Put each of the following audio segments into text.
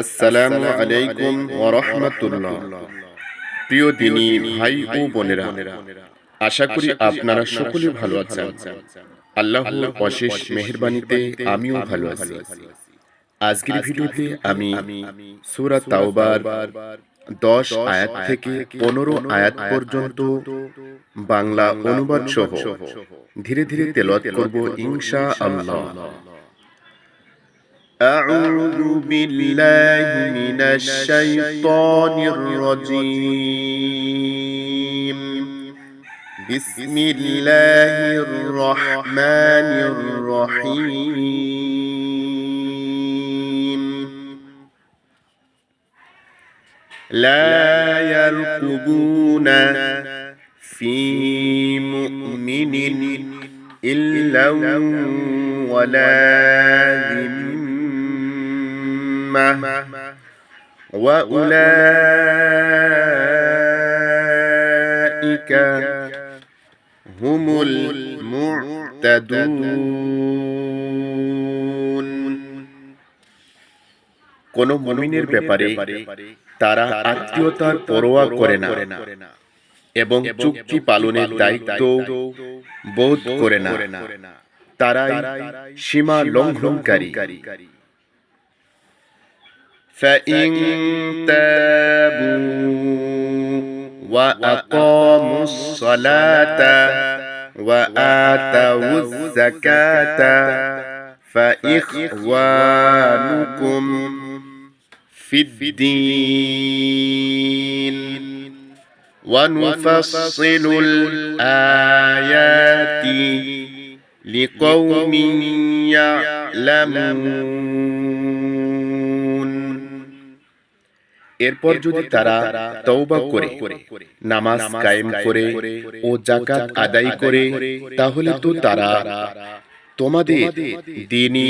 আসসালামু আলাইকুম ওয়া রাহমাতুল্লাহ। প্রিয় দিনী ভাই ও বোনেরা আশা করি আপনারা সকলে ভালো আছেন। আল্লাহর অশেষ মেহেরবানিতে আমিও ভালো আছি। আজকের ভিডিওতে আমি সূরা তাওবার দশ আয়াত থেকে পনেরো আয়াত পর্যন্ত বাংলা অনুবাদ সহ ধীরে ধীরে তেলাওয়াত করব ইনশা আল্লাহ أعوذ بالله من الشيطان الرجيم. بسم الله الرحمن الرحيم. لا يرقبون في مؤمن إلا ولا ذمة وأولئك هم المعتدون কোন মুমিনের ব্যাপারে তারা আত্মীয়তার পরোয়া করে না এবং চুক্তি পালনের দায়িত্ব বোধ করে না তারাই সীমা লঙ্ঘনকারী فإن تابوا وأقاموا الصلاة وآتوا الزكاة فإخوانكم في الدين ونفصل الآيات لقوم يعلمون এরপর যদি তারা তওবা করে নামাজ কায়েম করে ও জাকাত আদায় করে তাহলে তো তারা তোমাদের দিনী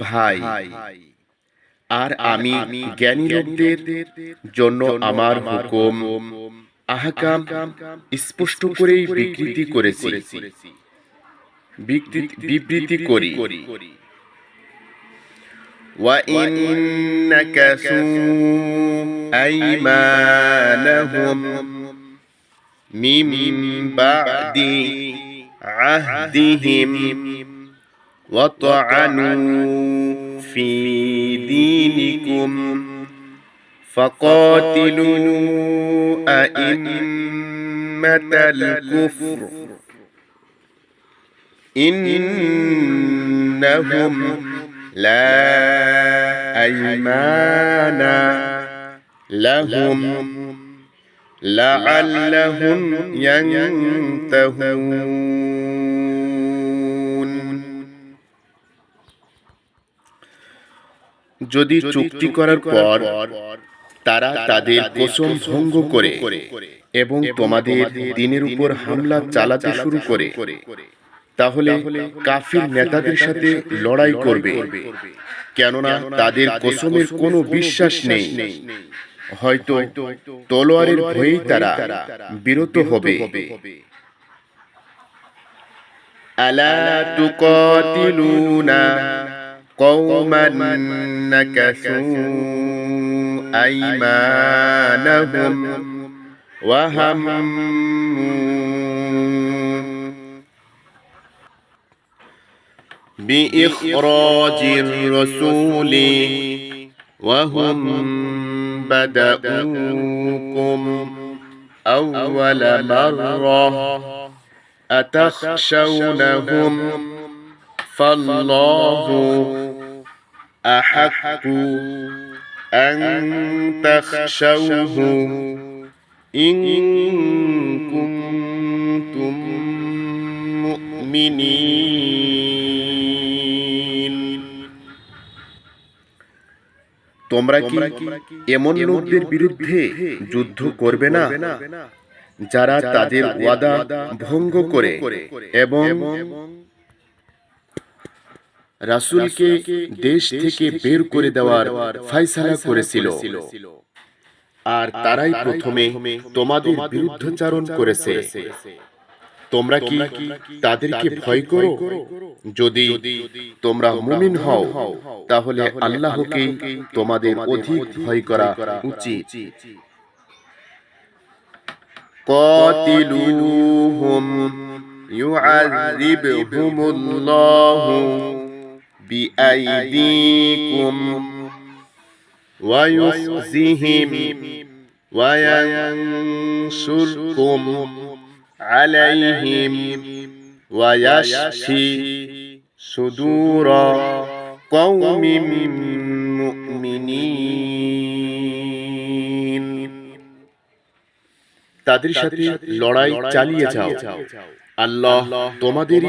ভাই। আর আমি জ্ঞানী লোকদের জন্য আমার হুকুম আহকাম স্পষ্ট করেই বিকৃতি করেছি। বিবৃতি করি। وإن نكثوا أيمانهم من بعد عهدهم وطعنوا في دينكم فقاتلوا أئمة الكفر إنهم لا أيمان لهم لعلهم ينتهون যদি চুক্তি করার পর তারা তাদের কসম ভঙ্গ করে এবং তোমাদের দিনের উপর হামলা চালাতে শুরু করে তাহলে কাফির নেতাদের সাথে লড়াই করবে। কেননা তাদের কসমের কোনো বিশ্বাস নেই। হয়তো তলোয়ারের ভয়েই তারা বিরত হবে। আলা তুকাতিলুনা কওমান নাকাসু আইমানাহুম ওয়া بإخراج الرسول وهم بدأوكم أول مرة أتخشونهم فالله أحق أن تخشوه إن كنتم مؤمنين. তোমরা কি এমন লোকদের বিরুদ্ধে যুদ্ধ করবে না? যারা তাদের ওয়াদা ভঙ্গ করে এবং রাসূলকে দেশ থেকে বের করে দেওয়ার ফয়সালা করেছিল। আর তারাই প্রথমে তোমাদের বিরুদ্ধাচারণ করেছে। তোমরা কি তাদেরকে ভয় করো যদি তোমরা মুমিন হও তাহলে আল্লাহকে তোমাদের অধিক ভয় করা উচিত قاتلوهم يعذبهم الله بأيديكم ويخزهم وينصركم عليهم ويشفي صدور قوم مؤمنين তাদের সাথে লড়াই চালিয়ে যাও আল্লাহ তোমাদের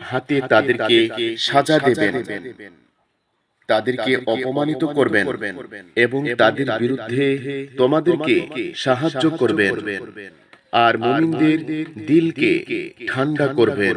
হাতে তাদেরকে সাজা দেবেন তাদেরকে অপমানিত করবেন এবং তাদের বিরুদ্ধে তোমাদেরকে সাহায্য করবেন আর মুমিনদের দিলকে ঠান্ডা করবেন।